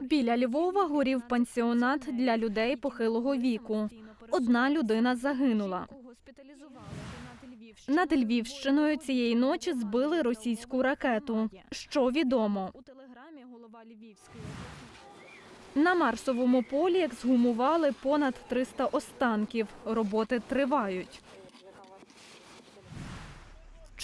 Біля Львова горів пансіонат для людей похилого віку. Одна людина загинула. Над Львівщиною цієї ночі збили російську ракету. Що відомо? На Марсовому полі ексгумували понад 300 останків. Роботи тривають.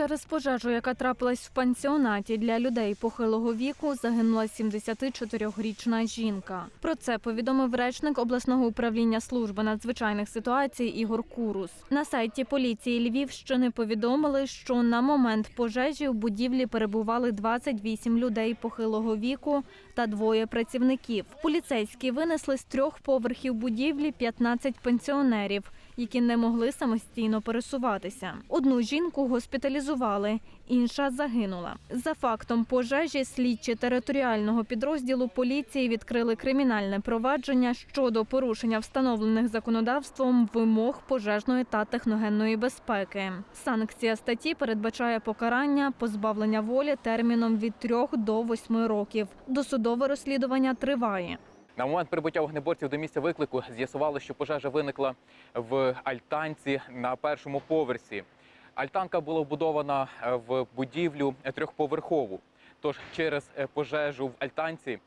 Через пожежу, яка трапилась в пансіонаті для людей похилого віку, загинула 74-річна жінка. Про це повідомив речник обласного управління служби надзвичайних ситуацій Ігор Курус. На сайті поліції Львівщини повідомили, що на момент пожежі в будівлі перебували 28 людей похилого віку та двоє працівників. Поліцейські винесли з трьох поверхів будівлі 15 пенсіонерів які не могли самостійно пересуватися. Одну жінку госпіталізували, інша загинула. За фактом пожежі слідчі територіального підрозділу поліції відкрили кримінальне провадження щодо порушення встановлених законодавством вимог пожежної та техногенної безпеки. Санкція статті передбачає покарання позбавлення волі терміном від 3 до 8 років. Досудове розслідування триває. На момент прибуття вогнеборців до місця виклику з'ясували, що пожежа виникла в альтанці на першому поверсі. Альтанка була вбудована е, в будівлю трьохповерхову. Тож через е, пожежу в альтанці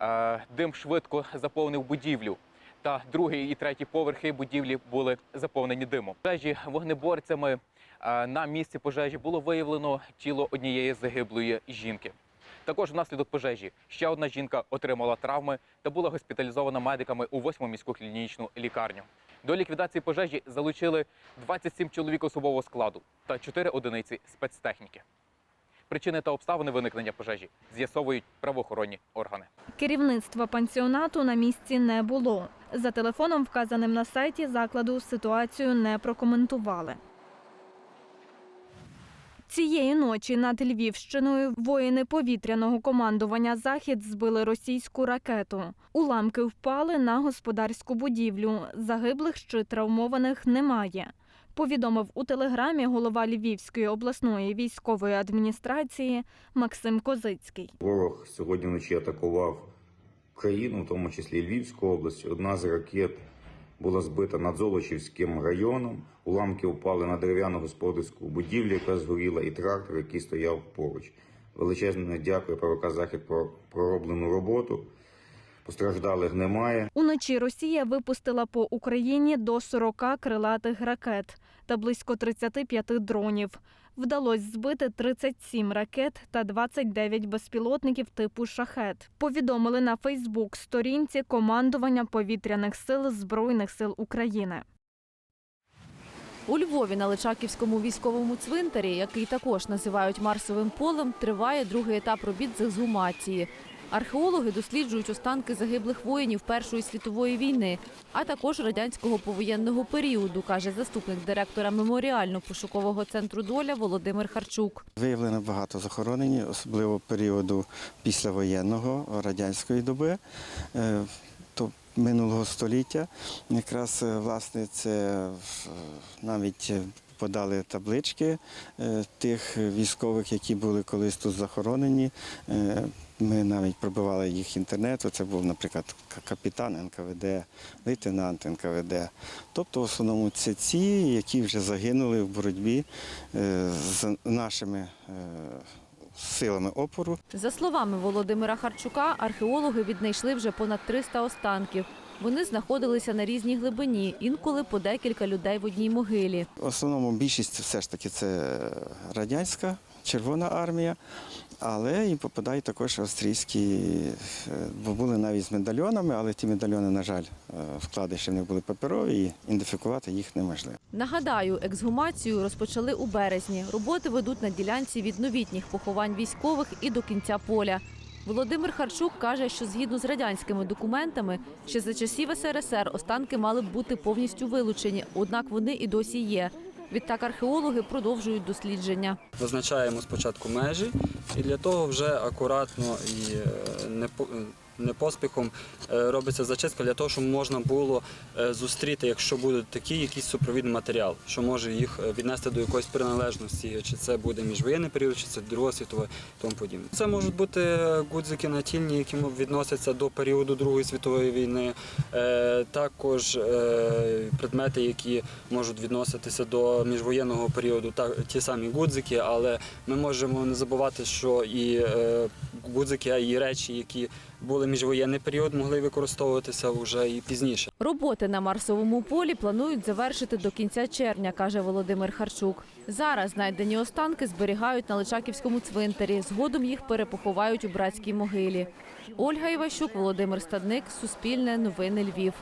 е, дим швидко заповнив будівлю. Та другий і третій поверхи будівлі були заповнені димом. Пожежі вогнеборцями на місці пожежі було виявлено тіло однієї загиблої жінки. Також внаслідок пожежі ще одна жінка отримала травми та була госпіталізована медиками у 8-му міську клінічну лікарню. До ліквідації пожежі залучили 27 чоловік особового складу та 4 одиниці спецтехніки. Причини та обставини виникнення пожежі з'ясовують правоохоронні органи. Керівництва пансіонату на місці не було. За телефоном, вказаним на сайті закладу, ситуацію не прокоментували. Цієї ночі над Львівщиною воїни повітряного командування Захід збили російську ракету. Уламки впали на господарську будівлю. Загиблих чи травмованих немає. Повідомив у телеграмі голова Львівської обласної військової адміністрації Максим Козицький. Ворог сьогодні вночі атакував країну, в тому числі Львівську область. Одна з ракет була збита над Золочівським районом. Уламки впали на дерев'яну господарську будівлю, яка згоріла, і трактор, який стояв поруч. Величезне дякую ПВК Захід про пророблену роботу. Постраждалих немає. Уночі Росія випустила по Україні до 40 крилатих ракет та близько 35 дронів. Вдалося збити 37 ракет та 29 безпілотників типу шахет. Повідомили на Фейсбук сторінці командування повітряних сил Збройних сил України. У Львові на Личаківському військовому цвинтарі, який також називають Марсовим полем, триває другий етап робіт з ексгумації. Археологи досліджують останки загиблих воїнів Першої світової війни, а також радянського повоєнного періоду, каже заступник директора меморіально-пошукового центру Доля Володимир Харчук. Виявлено багато захоронень, особливо періоду післявоєнного радянської доби. е, Минулого століття якраз е, власне це е, навіть подали таблички е, тих військових, які були колись тут захоронені. Е, Ми навіть пробивали їх інтернету. Це був, наприклад, капітан НКВД, лейтенант НКВД. Тобто, в основному це ці, які вже загинули в боротьбі е, з нашими силами опору. За словами Володимира Харчука, археологи віднайшли вже понад 300 останків. Вони знаходилися на різній глибині, інколи по декілька людей в одній могилі. В основному більшість все ж таки це радянська Червона армія, але і попадають також австрійські, е, бо були навіть з медальйонами, але ті медальйони, на жаль, е, вкладиші в них були паперові, і ідентифікувати їх неможливо. Нагадаю, ексгумацію розпочали у березні. Роботи ведуть на ділянці від новітніх поховань військових і до кінця поля. Володимир Харчук каже, що згідно з радянськими документами, ще за часів СРСР останки мали б бути повністю вилучені, однак вони і досі є. Відтак археологи продовжують дослідження. Визначаємо спочатку межі, і для того вже акуратно і е, не не поспіхом е, робиться зачистка для того, щоб можна було е, зустріти, якщо буде такий якийсь супровідний матеріал, що може їх е, віднести до якоїсь приналежності, чи це буде міжвоєнний період, чи це Друга світова і тому подібне. Це можуть бути гудзики натільні, які відносяться до періоду Другої світової війни, також предмети, які можуть відноситися до міжвоєнного періоду, ті самі гудзики, але ми можемо не забувати, що і гудзики, а і речі, які були міжвоєнний період, могли використовуватися вже і пізніше. Роботи на Марсовому полі планують завершити до кінця червня, каже Володимир Харчук. Зараз знайдені останки зберігають на Личаківському цвинтарі. Згодом їх перепоховають у братській могилі. Ольга Іващук, Володимир Стадник, Суспільне, Новини Львів.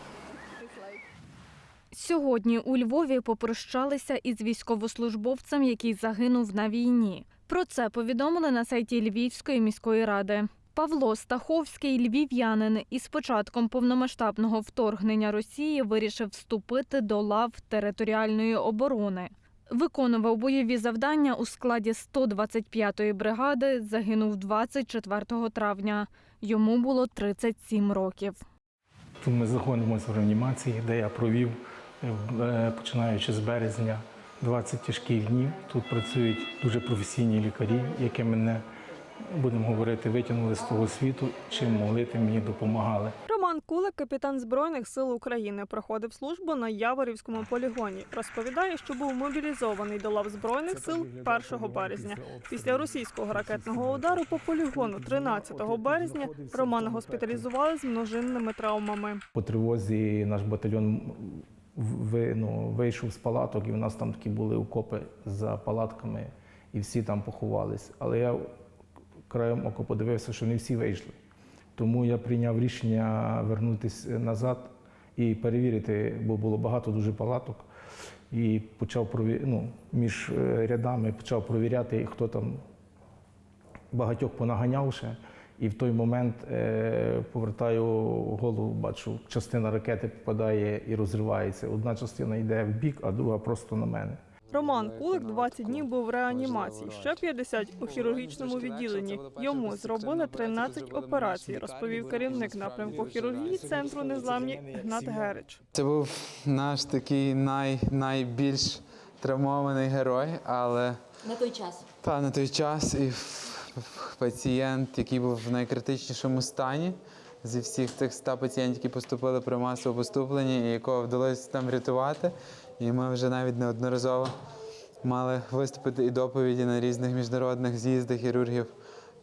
Сьогодні у Львові попрощалися із військовослужбовцем, який загинув на війні. Про це повідомили на сайті Львівської міської ради. Павло Стаховський, львів'янин, із початком повномасштабного вторгнення Росії вирішив вступити до лав територіальної оборони. Виконував бойові завдання у складі 125-ї бригади. Загинув 24 травня. Йому було 37 років. Тут ми знаходимося в реанімації, де я провів, е, починаючи з березня, 20 тяжких днів. Тут працюють дуже професійні лікарі, які мене, будемо говорити, витягнули з того світу, чим могли, тим мені допомагали. Роман Кулик, капітан Збройних сил України, проходив службу на Яворівському полігоні. Розповідає, що був мобілізований до лав Збройних сил 1 березня. Після російського ракетного удару по полігону 13 березня Романа госпіталізували з множинними травмами. По тривозі наш батальйон ви- ну, вийшов з палаток, і в нас там такі були окопи за палатками, і всі там поховались. Але я краєм ока подивився, що не всі вийшли. Тому я прийняв рішення вернутися назад і перевірити, бо було багато дуже палаток. І почав ну, між е, рядами почав провіряти, хто там багатьох понаганяв ще. І в той момент е, повертаю голову, бачу, частина ракети попадає і розривається. Одна частина йде в бік, а друга просто на мене. Роман Кулик 20 днів був в реанімації, ще 50 у хірургічному відділенні. Йому зробили 13 операцій, розповів керівник напрямку хірургії центру незламні Гнат Герич. Це був наш такий най, найбільш травмований герой, але на той час. та на той час і пацієнт, який був в найкритичнішому стані зі всіх тих 100 пацієнтів, які поступили при масовому поступленні, і якого вдалося там врятувати. І ми вже навіть неодноразово мали виступити і доповіді на різних міжнародних з'їздах хірургів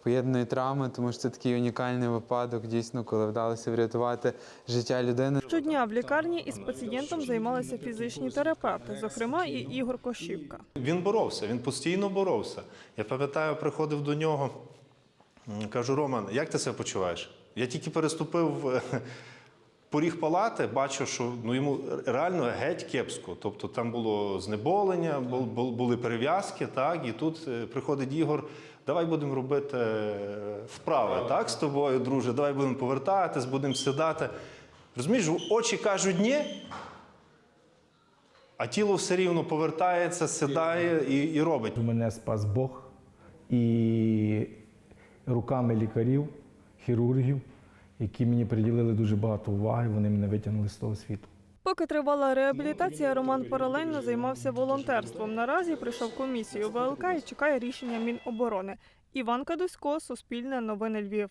поєднаної травми, тому що це такий унікальний випадок, дійсно, коли вдалося врятувати життя людини. Щодня в лікарні із пацієнтом займалися фізичні терапевти, зокрема і Ігор Кошівка. Він боровся, він постійно боровся. Я пам'ятаю, приходив до нього, кажу: Роман, як ти себе почуваєш? Я тільки переступив е, поріг палати, бачу, що ну, йому реально геть кепсько. Тобто там було знеболення, бу- бу- були перев'язки, так, і тут е, приходить Ігор. Давай будемо робити е, вправи так, з тобою, друже. Давай будемо повертатись, будемо сідати. Розумієш, очі кажуть ні, а тіло все рівно повертається, сідає і, і робить. Мене спас Бог і руками лікарів, хірургів, які мені приділили дуже багато уваги, вони мене витягнули з того світу. Поки тривала реабілітація, Роман паралельно займався волонтерством. Наразі прийшов комісію ВЛК і чекає рішення Міноборони. Іван Кадусько, Суспільне новини Львів.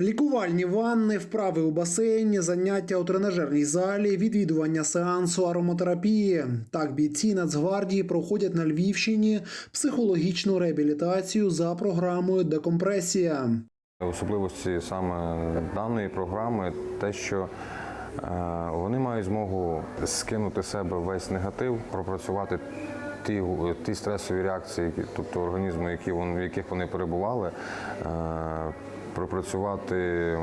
Лікувальні ванни, вправи у басейні, заняття у тренажерній залі, відвідування сеансу ароматерапії. Так бійці Нацгвардії проходять на Львівщині психологічну реабілітацію за програмою Декомпресія. Особливості саме даної програми те, що е, вони мають змогу скинути себе весь негатив, пропрацювати ті, ті стресові реакції, тобто організму, які вони, в яких вони перебували, е, пропрацювати,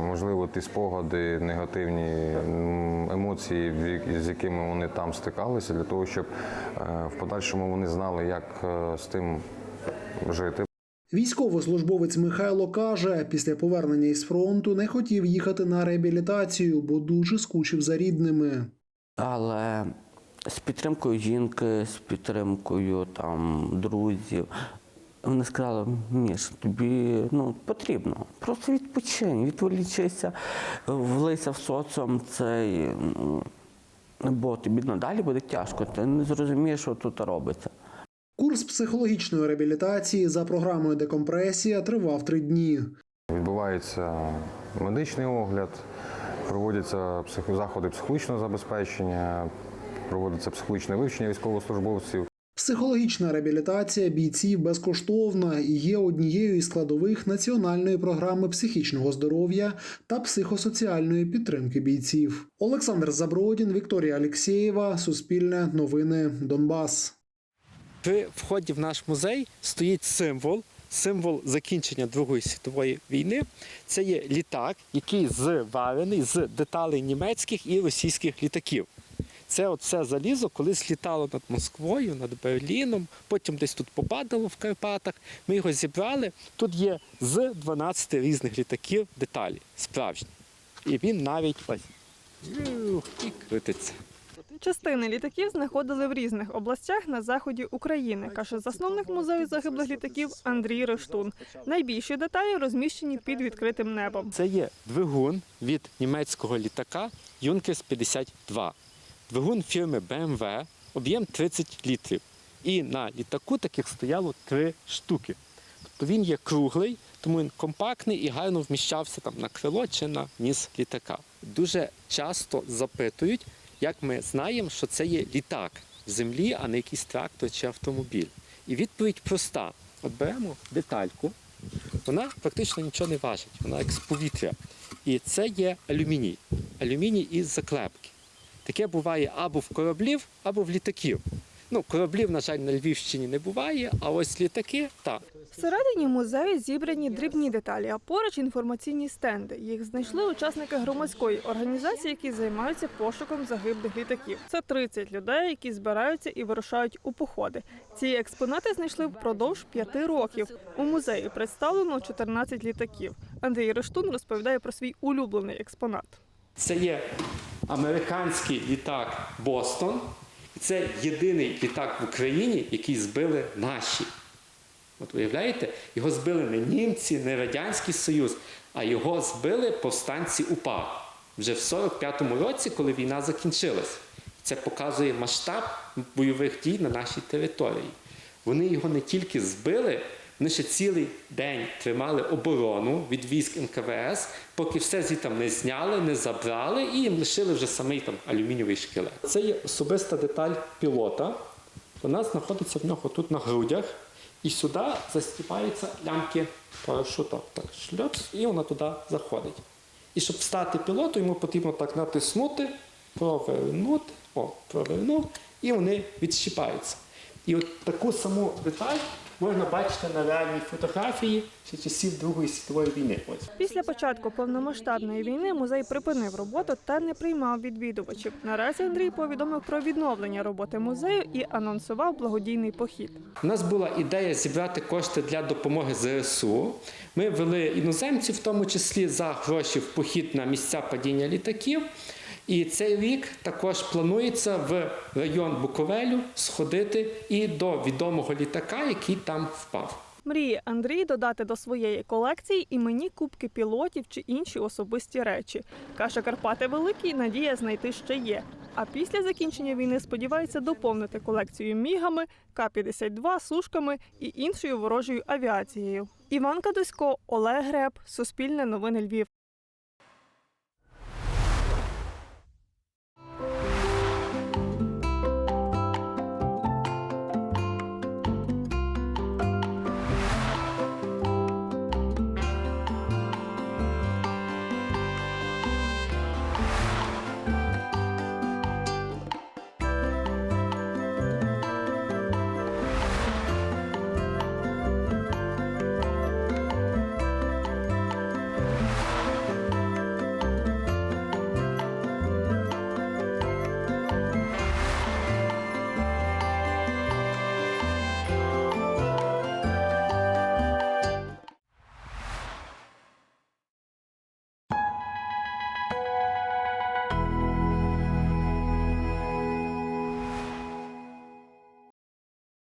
можливо, ті спогади, негативні емоції, з якими вони там стикалися, для того, щоб е, в подальшому вони знали, як е, з тим жити. Військовослужбовець Михайло каже, після повернення із фронту не хотів їхати на реабілітацію, бо дуже скучив за рідними. Але з підтримкою жінки, з підтримкою там друзів, Вони сказали, Міш, тобі ну, потрібно. Просто відпочинь, відволічися, влися в соціум цей, ну, бо тобі надалі буде тяжко, ти не зрозумієш, що тут робиться. Курс психологічної реабілітації за програмою декомпресія тривав три дні. Відбувається медичний огляд, проводяться заходи психологічного забезпечення, проводиться психологічне вивчення військовослужбовців. Психологічна реабілітація бійців безкоштовна і є однією із складових національної програми психічного здоров'я та психосоціальної підтримки бійців. Олександр Забродін, Вікторія Алєксєєва, Суспільне новини Донбас. При вході в наш музей стоїть символ, символ закінчення Другої світової війни. Це є літак, який зварений з деталей німецьких і російських літаків. Це оце залізо колись літало над Москвою, над Берліном, потім десь тут попадало в Карпатах. Ми його зібрали. Тут є з 12 різних літаків деталі, справжні. І він навіть ось і крутиться. Частини літаків знаходили в різних областях на заході України, каже засновник музею загиблих літаків Андрій Рештун. Найбільші деталі розміщені під відкритим небом. Це є двигун від німецького літака Юнкерс 52. Двигун фірми BMW, об'єм 30 літрів. І на літаку таких стояло три штуки. Тобто він є круглий, тому він компактний і гарно вміщався там на крило чи на ніс літака. Дуже часто запитують, як ми знаємо, що це є літак в землі, а не якийсь трактор чи автомобіль. І відповідь проста: от беремо детальку, вона практично нічого не важить, вона як з повітря. І це є алюміній. Алюміній із заклепки. Таке буває або в кораблів, або в літаків. Ну, кораблів, на жаль, на Львівщині не буває, а ось літаки так. Всередині музею зібрані дрібні деталі, а поруч інформаційні стенди. Їх знайшли учасники громадської організації, які займаються пошуком загиблих літаків. Це 30 людей, які збираються і вирушають у походи. Ці експонати знайшли впродовж п'яти років. У музеї представлено 14 літаків. Андрій Рештун розповідає про свій улюблений експонат. Це є американський літак Бостон. Це єдиний літак в Україні, який збили наші. От уявляєте, його збили не німці, не Радянський Союз, а його збили повстанці УПА вже в 45-му році, коли війна закінчилась. Це показує масштаб бойових дій на нашій території. Вони його не тільки збили, вони ще цілий день тримали оборону від військ НКВС, поки все звідти не зняли, не забрали і їм лишили вже самий там алюмінієвий шкелет. Це є особиста деталь пілота. Вона знаходиться в нього тут на грудях. І сюди застібаються лямки парашута. Так, шльопс, і вона туди заходить. І щоб стати пілотом, йому потрібно так натиснути, провернути, о, провернув, і вони відщіпаються. І от таку саму деталь можна бачити на реальній фотографії ще часів Другої світової війни. Ось. Після початку повномасштабної війни музей припинив роботу та не приймав відвідувачів. Наразі Андрій повідомив про відновлення роботи музею і анонсував благодійний похід. У нас була ідея зібрати кошти для допомоги ЗСУ. Ми вели іноземців, в тому числі за гроші в похід на місця падіння літаків. І цей рік також планується в район Буковелю сходити і до відомого літака, який там впав. Мріє Андрій додати до своєї колекції іменні кубки пілотів чи інші особисті речі. Каже, Карпати великі, надія знайти ще є. А після закінчення війни сподівається доповнити колекцію мігами, К-52, сушками і іншою ворожою авіацією. Іван Кадусько, Олег Греб, Суспільне новини Львів.